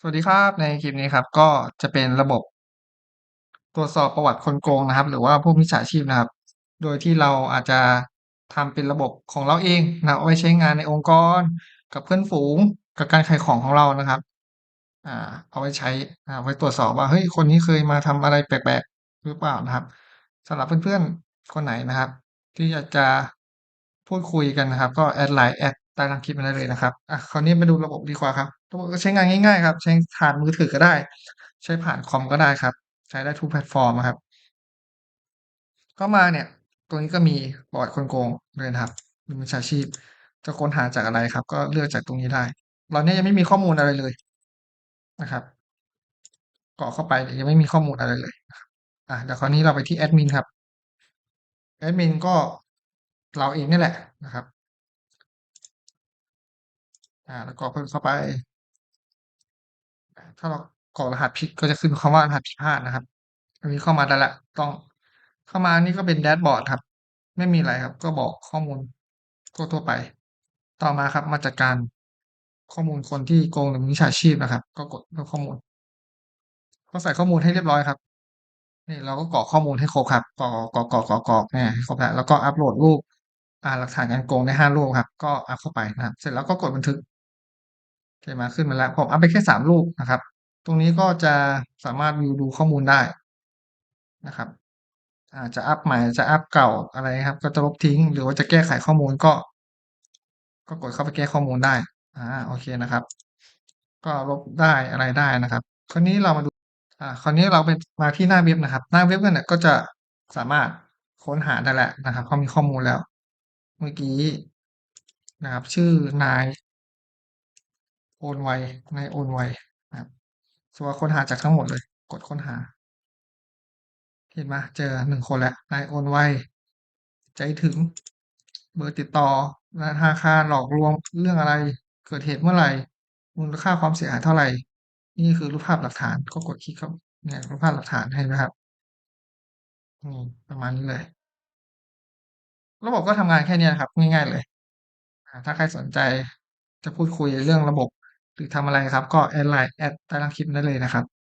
สวัสดีครับในคลิปนี้ครับ ก็จะเป็นระบบ ตรวจสอบประวัติคนโกงนะครับ หรือว่าพวกมิจฉาชีพนะครับ โดยที่เราอาจจะทำเป็นระบบของเราเองนะเอาไว้ใช้งานในองค์กร กับเพื่อนฝูงกับการขายของของเรานะครับอ่าเอาไว้ใช้อ่าไว้ตรวจสอบว่าเฮ้ยคนนี้เคยมาทำอะไรแปลกๆหรือเปล่านะครับสำหรับเพื่อนๆคนไหนนะครับ ที่อยากจะพูดคุยกันนะครับ ก็แอดไลน์แอด ใต้ล่างคลิปมาได้เลยนะครับอะคราวนี้มาดูระบบดีกว่าครับระบบก็ใช้งานง่ายๆครับ ใช้ผ่านมือถือก็ได้ ใช้ผ่านคอมก็ได้ครับ ใช้ได้ทุกแพลตฟอร์มครับ เข้ามาเนี่ยตรงนี้ก็มีประวัติคนโกงด้วยนะครับมีมิจฉาชีพ จะค้นหาจากอะไรครับ ก็เลือกจากตรงนี้ได้เราเนี่ยยังไม่มีข้อมูลอะไรเลยนะครับกรอกเข้าไปยังไม่มีข้อมูลอะไรเลยอ่าเดี๋ยวคราวนี้เราไปที่แอดมินครับแอดมินก็เราเองนี่แหละนะครับ อ่า แล้วกรอกเพิ่มเข้าไป ถ้าเรากรอกรหัสผิดก็จะขึ้นคำว่ารหัสผิดพลาดนะครับ อันนี้เข้ามาได้ล้วต้องเข้ามานี่ก็เป็นแดชบอร์ดครับ ไม่มีอะไรครับ ก็บอกข้อมูลทั่วๆไป ต่อมาครับ มาจัดการข้อมูลคนที่โกงหรือมิจฉาชีพนะครับ ก็กดเพิ่มข้อมูลพอใส่ข้อมูลให้เรียบร้อยครับนี่เราก็กรอกข้อมูลให้ครบครับกรอกๆๆๆๆเนี่ยให้ครบแล้วแล้วก็อัปโหลดรูปอ่าหลักฐานการโกงได้5รูปครับ ก็อัปเข้าไปนะครับ เสร็จแล้วก็กดบันทึก โอเคไหมขึ้นมาแล้วผมอัปไปแค่3รูปนะครับ ตรงนี้ก็จะสามารถวิวดูข้อมูลได้นะครับอาจะอัปใหม่จะอัปเก่าอะไรครับ ก็จะลบทิ้ง หรือว่าจะแก้ไขข้อมูลก็ ก็กดเข้าไปแก้ข้อมูลได้อ่าโอเคนะครับ ก็ลบได้อะไรได้นะครับ คราวนี้เรามาดูอ่าคราวนี้เราไปมาที่หน้าเว็บนะครับ หน้าเว็บนั่นน่ะก็จะสามารถค้นหาได้แหล้วนะครับเพรามีข้อมูลแล้ว เมื่อกี้นะครับ ชื่อนาย โอนไวนายโอนไวนะครับสมมุติว่าค้นหาจากทั้งหมดเลย กดค้นหา เห็นไหมเจอ1คนแล้วนายโอนไวใจถึง เบอร์ติดต่อธนาคารหลอกลวงเรื่องอะไร เกิดเหตุเมื่อไหร่มูลค่าความเสียหายเท่าไหร่ นี่คือรูปภาพหลักฐานก็กดคลิกเข้าเนี่ยรูปภาพหลักฐานเห็นไหมครับอืมประมาณนี้เลย ระบบก็ทำงานแค่นี้ยครับ ง่ายๆเลย ถ้าใครสนใจจะพูดคุยเรื่องระบบ หรือทำอะไรครับ ก็แอดไลน์แอดใต้ล่างคลิปได้เลยนะครับ